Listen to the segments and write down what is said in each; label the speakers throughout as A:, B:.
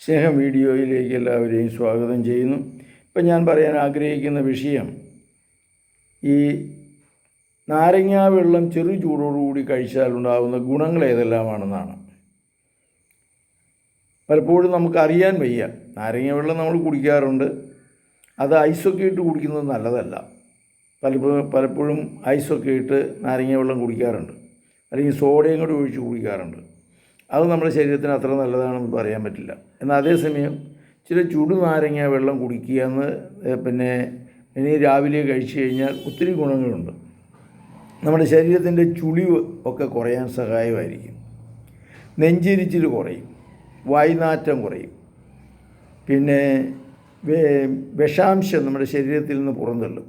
A: സ്നേഹം വീഡിയോയിലേക്ക് എല്ലാവരെയും സ്വാഗതം ചെയ്യുന്നു. ഇപ്പം ഞാൻ പറയാൻ ആഗ്രഹിക്കുന്ന വിഷയം ഈ നാരങ്ങാ വെള്ളം ചെറു ചൂടോടുകൂടി കഴിച്ചാൽ ഉണ്ടാകുന്ന ഗുണങ്ങൾ ഏതെല്ലാമാണെന്നാണ്. പലപ്പോഴും നമുക്കറിയാൻ വയ്യ. നാരങ്ങ വെള്ളം നമ്മൾ കുടിക്കാറുണ്ട്. അത് ഐസൊക്കെ ഇട്ട് കുടിക്കുന്നത് നല്ലതല്ല. പലപ്പോഴും പലപ്പോഴും ഐസൊക്കെ ഇട്ട് നാരങ്ങ വെള്ളം കുടിക്കാറുണ്ട്. അല്ലെങ്കിൽ സോഡയും കൂടി ഒഴിച്ച് കുടിക്കാറുണ്ട്. അത് നമ്മുടെ ശരീരത്തിന് അത്ര നല്ലതാണെന്ന് പറയാൻ പറ്റില്ല. എന്നാൽ അതേസമയം ചില ചുടു നാരങ്ങ വെള്ളം കുടിക്കുക എന്ന് പിന്നെ ഇനി രാവിലെ കഴിച്ചു കഴിഞ്ഞാൽ ഒത്തിരി ഗുണങ്ങളുണ്ട്. നമ്മുടെ ശരീരത്തിന്റെ ചുളിവ് ഒക്കെ കുറയാൻ സഹായമായിരിക്കും. നെഞ്ചിരിച്ചിൽ കുറയും വായ്നാറ്റം കുറയും. പിന്നെ വിഷാംശം നമ്മുടെ ശരീരത്തിൽ നിന്ന് പുറന്തള്ളും.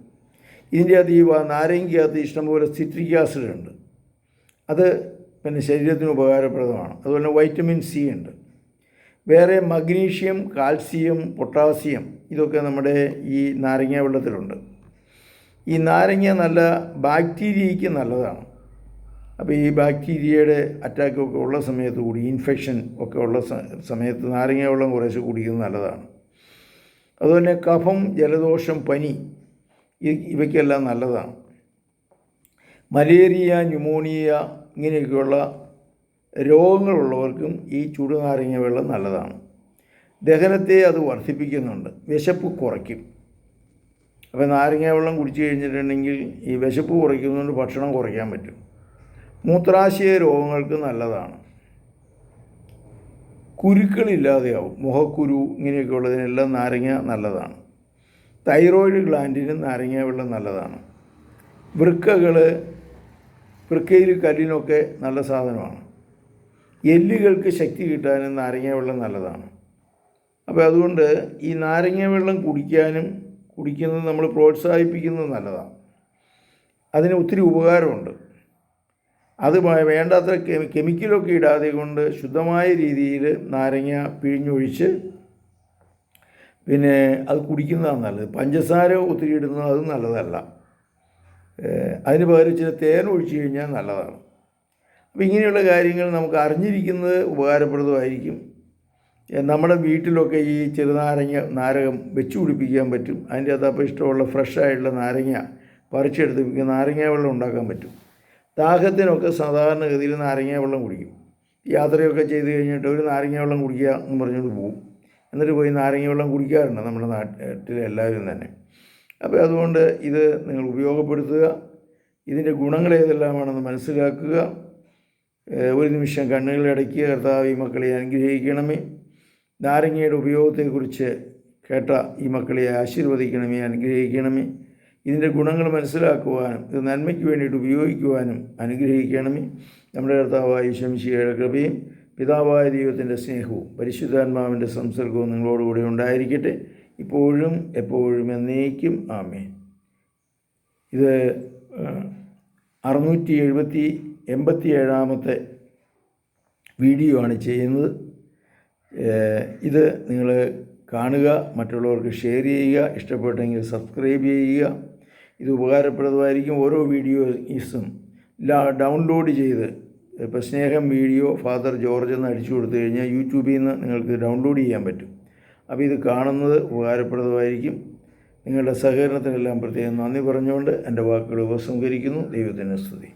A: ഇതിന്റെ അകത്ത് ഈ നാരങ്ങയ്ക്കകത്ത് ഇഷ്ടംപോലെ സിട്രിക് ആസിഡ് ഉണ്ട് അത് പിന്നെ ശരീരത്തിന് ഉപകാരപ്രദമാണ്. അതുപോലെ വൈറ്റമിൻ സി ഉണ്ട്. വേറെ മഗ്നീഷ്യം കാൽസ്യം പൊട്ടാസ്യം ഇതൊക്കെ നമ്മുടെ ഈ നാരങ്ങ വെള്ളത്തിലുണ്ട്. ഈ നാരങ്ങ നല്ല ബാക്ടീരിയയ്ക്ക് നല്ലതാണ്. അപ്പോൾ ഈ ബാക്ടീരിയയുടെ അറ്റാക്കൊക്കെ ഉള്ള സമയത്ത് കൂടി ഇൻഫെക്ഷൻ ഒക്കെ ഉള്ള സമയത്ത് നാരങ്ങ വെള്ളം കുറേശ്ശെ കുടിക്കുന്നത് നല്ലതാണ്. അതുപോലെ കഫം ജലദോഷം പനി ഇവയ്ക്കെല്ലാം നല്ലതാണ്. മലേറിയ ന്യൂമോണിയ ഇങ്ങനെയൊക്കെയുള്ള രോഗങ്ങളുള്ളവർക്കും ഈ ചുടുനാരങ്ങ വെള്ളം നല്ലതാണ്. ദഹനത്തെ അത് വർദ്ധിപ്പിക്കുന്നുണ്ട് വിശപ്പ് കുറയ്ക്കും. അപ്പോൾ നാരങ്ങ വെള്ളം കുടിച്ചു കഴിഞ്ഞിട്ടുണ്ടെങ്കിൽ ഈ വിശപ്പ് കുറയ്ക്കുന്നതുകൊണ്ട് ഭക്ഷണം കുറയ്ക്കാൻ പറ്റും. മൂത്രാശയ രോഗങ്ങൾക്ക് നല്ലതാണ്. കുരുക്കളില്ലാതെയാവും. മുഖക്കുരു ഇങ്ങനെയൊക്കെ ഉള്ളതിനെല്ലാം നാരങ്ങ നല്ലതാണ്. തൈറോയിഡ് ഗ്ലാൻഡിനും നാരങ്ങ വെള്ളം നല്ലതാണ്. വൃക്കകൾ വൃക്കയിൽ കല്ലിനൊക്കെ നല്ല സാധനമാണ്. എല്ലുകൾക്ക് ശക്തി കിട്ടാനും നാരങ്ങ വെള്ളം നല്ലതാണ്. അപ്പോൾ അതുകൊണ്ട് ഈ നാരങ്ങ വെള്ളം കുടിക്കാനും കുടിക്കുന്നത് നമ്മൾ പ്രോത്സാഹിപ്പിക്കുന്നത് നല്ലതാണ്. അതിന് ഒത്തിരി ഉപകാരമുണ്ട്. അത് വേ- വേണ്ടാത്ര കെമി കെമിക്കലൊക്കെ ഇടാതെ കൊണ്ട് ശുദ്ധമായ രീതിയിൽ നാരങ്ങ പിഴിഞ്ഞൊഴിച്ച് പിന്നെ അത് കുടിക്കുന്നതാണ് നല്ലത്. പഞ്ചസാര ഒത്തിരി ഇടുന്നത് അത് നല്ലതല്ല. അതിന് പകരം ചില തേൻ ഒഴിച്ചു കഴിഞ്ഞാൽ നല്ലതാണ്. അപ്പോൾ ഇങ്ങനെയുള്ള കാര്യങ്ങൾ നമുക്ക് അറിഞ്ഞിരിക്കുന്നത് ഉപകാരപ്രദമായിരിക്കും. നമ്മുടെ വീട്ടിലൊക്കെ ഈ ചെറുനാരങ്ങ നാരകം വെച്ച് പിടിപ്പിക്കാൻ പറ്റും. അതിന്റെ അകത്ത് അപ്പോൾ ഇഷ്ടമുള്ള ഫ്രഷായിട്ടുള്ള നാരങ്ങ പറിച്ചെടുത്ത് നാരങ്ങ വെള്ളം ഉണ്ടാക്കാൻ പറ്റും. ദാഹത്തിനൊക്കെ സാധാരണഗതിയിൽ നാരങ്ങ വെള്ളം കുടിക്കും. യാത്രയൊക്കെ ചെയ്ത് കഴിഞ്ഞിട്ട് ഒരു നാരങ്ങ വെള്ളം കുടിക്കുക എന്ന് പറഞ്ഞുകൊണ്ട് പോകും എന്നിട്ട് പോയി നാരങ്ങ വെള്ളം കുടിക്കാറുണ്ട് നമ്മുടെ നാട്ടിലെ എല്ലാവരും തന്നെ. അപ്പോൾ അതുകൊണ്ട് ഇത് നിങ്ങൾ ഉപയോഗപ്പെടുത്തുക. ഇതിന്റെ ഗുണങ്ങൾ ഏതെല്ലാമാണെന്ന് മനസ്സിലാക്കുക. ഒരു നിമിഷം കണ്ണുകൾ കർത്താവ് ഈ മക്കളെ അനുഗ്രഹിക്കണമേ. നാരങ്ങയുടെ ഉപയോഗത്തെക്കുറിച്ച് കേട്ട ഈ മക്കളെ ആശീർവദിക്കണമേ അനുഗ്രഹിക്കണമേ. ഇതിന്റെ ഗുണങ്ങൾ മനസ്സിലാക്കുവാനും ഇത് നന്മയ്ക്ക് വേണ്ടിയിട്ട് ഉപയോഗിക്കുവാനും അനുഗ്രഹിക്കണമേ. നമ്മുടെ കർത്താവായ ശംശിയുടെ കൃപയും പിതാവായ ദൈവത്തിന്റെ സ്നേഹവും പരിശുദ്ധാത്മാവിന്റെ സംസർഗവും നിങ്ങളോടുകൂടി ഉണ്ടായിരിക്കട്ടെ. ഇപ്പോഴും എപ്പോഴും എന്നേക്കും ആമേ ഇത് അറുന്നൂറ്റി എഴുപത്തി എൺപത്തി ഏഴാമത്തെ വീഡിയോ ആണ് ചെയ്യുന്നത്. ഇത് നിങ്ങൾ കാണുക മറ്റുള്ളവർക്ക് ഷെയർ ചെയ്യുക ഇഷ്ടപ്പെട്ടെങ്കിൽ സബ്സ്ക്രൈബ് ചെയ്യുക. ഇത് ഉപകാരപ്രദമായിരിക്കും ഓരോ വീഡിയോസും. ഡൗൺലോഡ് ചെയ്ത് ഇപ്പോൾ സ്നേഹം വീഡിയോ ഫാദർ ജോർജ് എന്ന് അടിച്ചു കൊടുത്തു കഴിഞ്ഞാൽ യൂട്യൂബിൽ നിന്ന് നിങ്ങൾക്ക് ഡൗൺലോഡ് ചെയ്യാൻ പറ്റും. അപ്പോൾ ഇത് കാണുന്നത് ഉപകാരപ്രദമായിരിക്കും. നിങ്ങളുടെ സഹകരണത്തിനെല്ലാം പ്രത്യേകം നന്ദി പറഞ്ഞുകൊണ്ട് എന്റെ വാക്കുകൾ ഉപസംഹരിക്കുന്നു. ദൈവത്തിന് സ്തുതി.